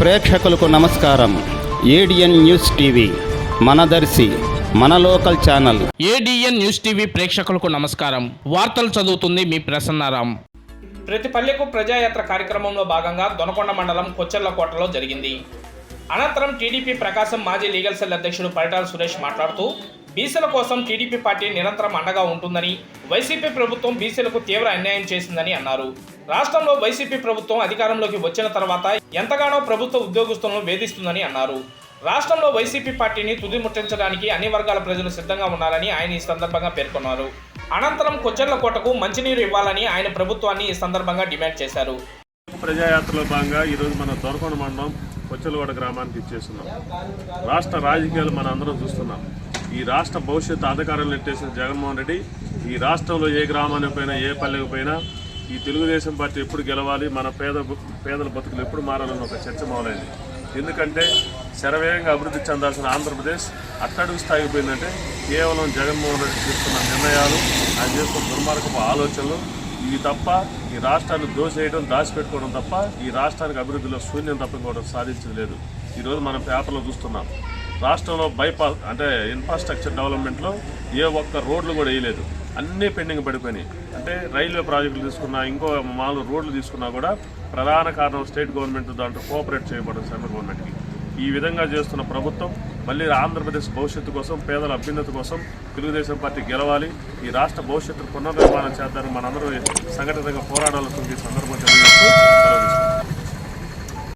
ప్రేక్షకులకు నమస్కారం. ADN news TV మనదర్శి మన local channel. ADN news TV ప్రేక్షకులకు నమస్కారం. వార్తలు చదువుతుంది మీ ప్రసన్నారాం. ప్రతి పల్లెకు ప్రజాయాత్ర కార్యక్రమంలో భాగంగా దొనకొండ మండలం కొచ్చెర్లకోటలో జరిగింది. అనంతరం టీడీపీ ప్రకాశం మాజీ లీగల్ సెల్ అధ్యక్షుడు పరిటాల సురేష్ మాట్లాడుతూ బీసీల కోసం టీడీపీ పార్టీ నిరంతరం అండగా ఉంటుందని వైసీపీ ప్రభుత్వం బీసీలకు తీవ్ర అన్యాయం చేసిందని అన్నారు. రాష్ట్రంలో వైసీపీ ప్రభుత్వం అధికారంలోకి వచ్చిన తర్వాత ఎంతగానో ప్రభుత్వ ఉద్యోగస్తులను వేధిస్తుందని అన్నారు. రాష్ట్రంలో వైసీపీ పార్టీని తుది ముట్టించడానికి అన్ని వర్గాల ప్రజలు సిద్ధంగా ఉండాలని ఆయన ఈ సందర్భంగా పేర్కొన్నారు. అనంతరం కొచ్చెర్లకోటకు మంచినీరు ఇవ్వాలని ఆయన ప్రభుత్వాన్ని ఈ సందర్భంగా డిమాండ్ చేశారు. ప్రజాయాత్రలో భాగంగా ఈరోజు మన దొరకొండ మండలం కొచ్చలవాడ గ్రామానికి ఇచ్చేస్తున్నాం రాష్ట్ర రాజకీయాలు మన అందరం చూస్తున్నాం. ఈ రాష్ట్ర భవిష్యత్తు అధికారులు నెట్టేసిన జగన్మోహన్ రెడ్డి ఈ రాష్ట్రంలో ఏ గ్రామానికి పోయినా ఏ పల్లెకి పోయినా ఈ తెలుగుదేశం పార్టీ ఎప్పుడు గెలవాలి మన పేద పేదల బతుకులు ఎప్పుడు మారాలని ఒక చర్చ మొదలైంది. ఎందుకంటే శరవేగంగా అభివృద్ధి చెందాల్సిన ఆంధ్రప్రదేశ్ అట్టడుగు స్థాయికి పోయిందంటే కేవలం జగన్మోహన్ రెడ్డి తీసుకున్న నిర్ణయాలు ఆయన చేస్తున్న దుర్మార్గపు ఆలోచనలు ఇవి తప్ప ఈ రాష్ట్రాన్ని దోసేయడం దాచిపెట్టుకోవడం తప్ప ఈ రాష్ట్రానికి అభివృద్ధిలో శూన్యం తప్పుకోవడం సాధించింది లేదు. ఈరోజు మనం పేపర్లో చూస్తున్నాం. రాష్ట్రంలో బైపాస్ అంటే ఇన్ఫ్రాస్ట్రక్చర్ డెవలప్మెంట్లో ఏ ఒక్క రోడ్లు కూడా వేయలేదు. అన్నీ పెండింగ్ పడిపోయినాయి. అంటే రైల్వే ప్రాజెక్టులు తీసుకున్నా ఇంకో మామూలు రోడ్లు తీసుకున్నా కూడా ప్రధాన కారణం స్టేట్ గవర్నమెంట్ దాంట్లో కోఆపరేట్ చేయబడదు సెంట్రల్ గవర్నమెంట్కి. ఈ విధంగా చేస్తున్న ప్రభుత్వం మళ్ళీ ఆంధ్రప్రదేశ్ భవిష్యత్తు కోసం పేదల అభ్యున్నతి కోసం తెలుగుదేశం పార్టీ గెలవాలి. ఈ రాష్ట్ర భవిష్యత్తు పునర్నిర్మాణం చేద్దామని మనందరూ సంఘటితంగా పోరాడాల్సింది సందర్భం తెలియజేస్తూ